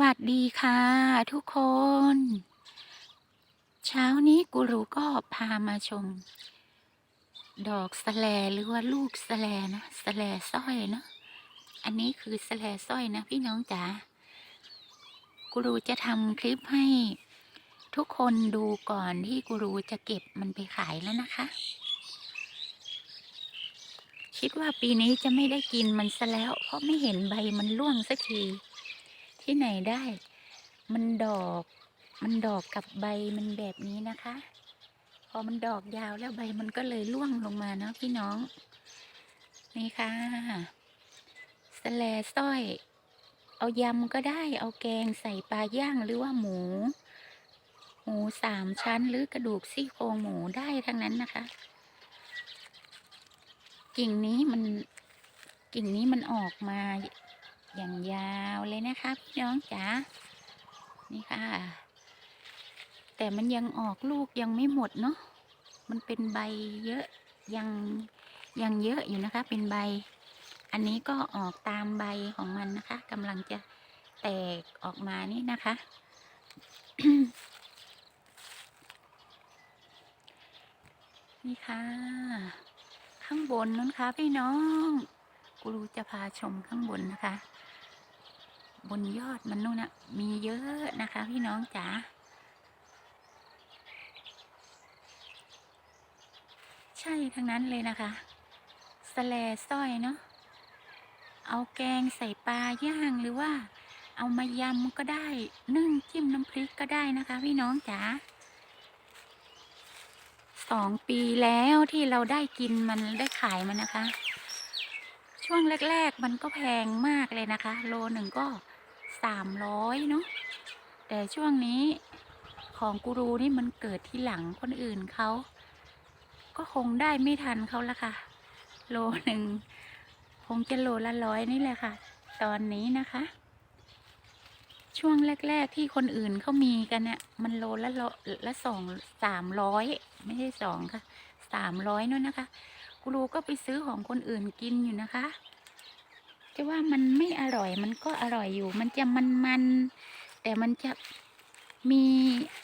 วัสดีค่ะ ทุกคน เช้านี้กูรูก็พามาชม ดอกสแลหรือว่าลูกสแลนะสแลสร้อยเนอะอันนี้คือสแลสร้อยนะพี่น้องจ๋ากูรูจะทำคลิปให้ทุกคนดูก่อนที่กูรูจะเก็บมันไปขายแล้วนะคะ คิดว่าปีนี้จะไม่ได้กินมันซะแล้ว เพราะไม่เห็นใบมันร่วงสักที ที่ไหนได้ มันดอก มันดอกกับใบมันแบบนี้นะคะ พอมันดอกยาวแล้วใบมันก็เลยร่วงลงมาเนาะพี่น้อง นี่ค่ะสแลสร้อย เอายำก็ได้ เอาแกงใส่ปลาย่างหรือว่าหมู หมูสามชั้นหรือกระดูกซี่โครงหมูได้ทั้งนั้นนะคะกิ่งนี้มันกิ่งนี้มันออกมา อย่างยาวเลยนะคะพี่น้องจ๋านี่ค่ะ แต่มันยังออกลูกยังไม่หมดเนาะมันเป็นใบเยอะยังยังเยอะอยู่นะคะ เป็นใบ อันนี้ก็ออกตามใบของมันนะคะกำลังจะแตกออกมานี่นะคะ นี่ค่ะ ข้างบนนั้นค่ะพี่น้องกูรูจะพาชมข้างบนนะคะ บนยอดมันนู่นนะมีเยอะนะคะ พี่น้องจ๋าใช่ทั้งนั้นเลยนะคะสแลสร้อยเนาะเอาแกงใส่ปลาย่างหรือว่า เอามายำก็ได้ นึ่งจิ้มน้ำพริกก็ได้นะคะ พี่น้องจ๋าสองปีแล้วที่เราได้กินมันได้ขายมันนะคะ ช่วงแรก ๆ มันก็แพงมากเลยนะคะ โลหนึ่งก็ สามร้อยเนาะแต่ช่วงนี้ของกูรูนี่มันเกิดที่หลังคนอื่นเขาก็คงได้ไม่ทันเขาละค่ะ โลหนึ่งคงจะโลละร้อยนี่แหละค่ะ ตอนนี้นะคะ ช่วงแรก ๆ ที่คนอื่นเขามีกันเนี่ยมันโลละลละสองสามร้อยไม่ใช่สองค่ะสามร้อยนู่นนะคะกูรูก็ไปซื้อของคนอื่นกินอยู่นะคะ จะว่ามันไม่อร่อยมันก็อร่อยอยู่ มันจะมันๆแต่มันจะมี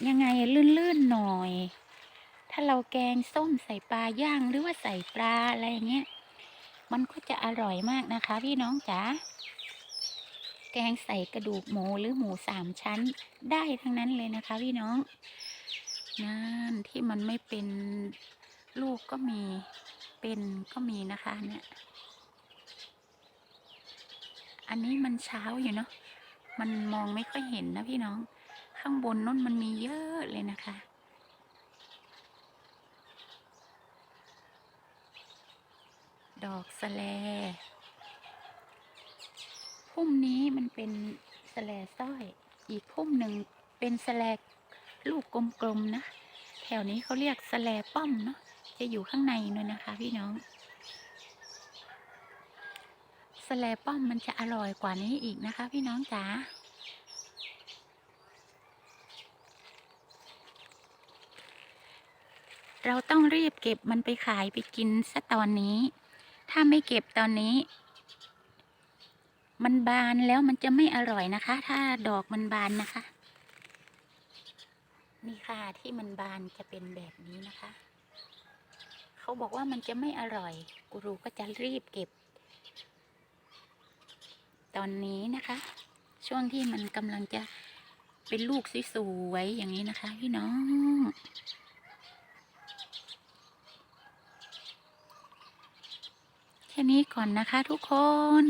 ยังไงลื่นๆหน่อย ถ้าเราแกงส้มใส่ปลาย่างหรือว่าใส่ปลาอะไรอย่างเงี้ย มันก็จะอร่อยมากนะคะ พี่น้องจ๋า แกงใส่กระดูกหมูหรือหมูสามชั้นได้ทั้งนั้นเลยนะคะ พี่น้อง นั่นที่มันไม่เป็นลูกก็มี เป็นก็มีนะคะเนี่ย อันนี้มันเช้าอยู่เนาะ มันมองไม่ค่อยเห็นนะพี่น้อง ข้างบนนู้นมันมีเยอะเลยนะคะดอกสแลพุ่มนี้มันเป็นสแลสร้อย อีกพุ่มหนึ่งเป็นสแลลูกกลมๆนะ แถวนี้เขาเรียกสแลป้อมเนาะ จะอยู่ข้างในนู่นนะคะพี่น้อง สแลป้อมมันจะอร่อยกว่านี้อีกนะคะ พี่น้องจ๋าเราต้องรีบเก็บมันไปขายไปกินซะตอนนี้ ถ้าไม่เก็บตอนนี้ มันบานแล้วมันจะไม่อร่อยนะคะ ถ้าดอกมันบานนะคะ นี่ค่ะที่มันบานจะเป็นแบบนี้นะคะ เขาบอกว่ามันจะไม่อร่อย กูรูก็จะรีบเก็บ ตอนนี้นะคะ ช่วงที่มันกำลังจะเป็นลูกสวยๆอย่างนี้นะคะ พี่น้อง แค่นี้ก่อนนะคะทุกคน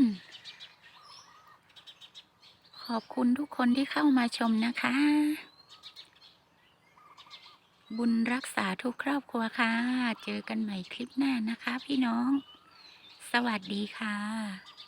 ขอบคุณทุกคนที่เข้ามาชมนะคะ บุญรักษาทุกครอบครัวค่ะ เจอกันใหม่คลิปหน้านะคะพี่น้อง สวัสดีค่ะ